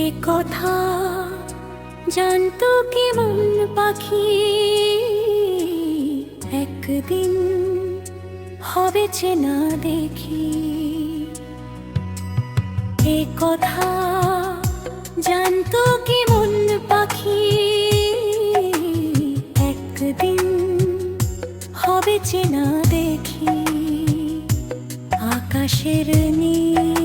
এ কথা জানতো কেমন পাখি। একদিন হবে চেনা দেখি। এ কথা জানতো কেমন পাখি। একদিন হবে চেনা দেখি। আকাশের নীল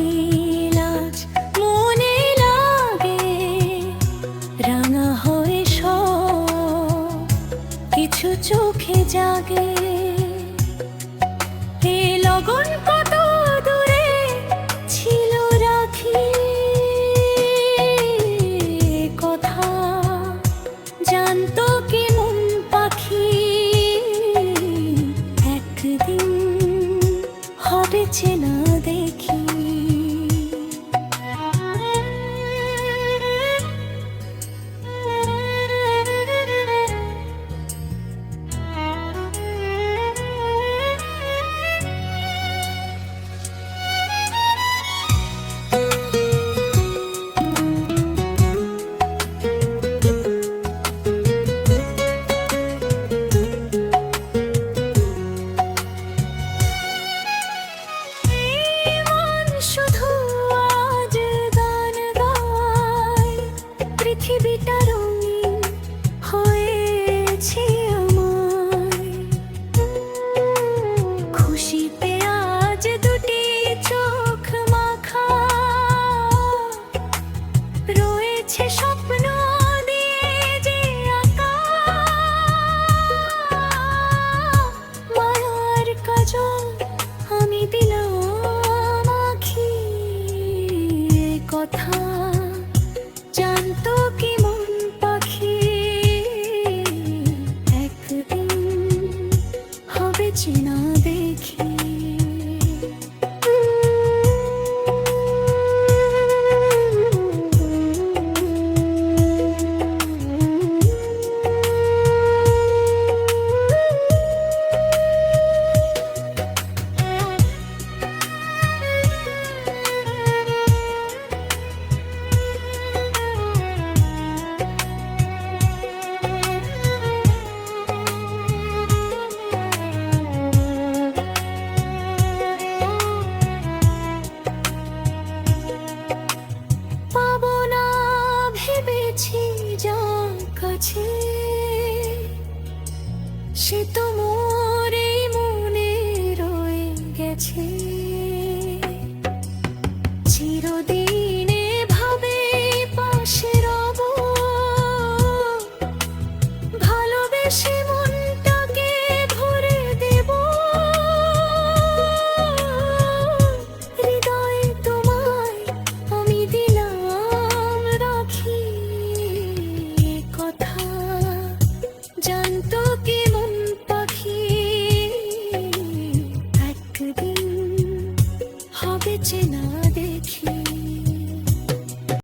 চোখে জাগে। হে লগন ভেবেছি যা কাছে। সে তো মোরে মনে রয়ে গেছে।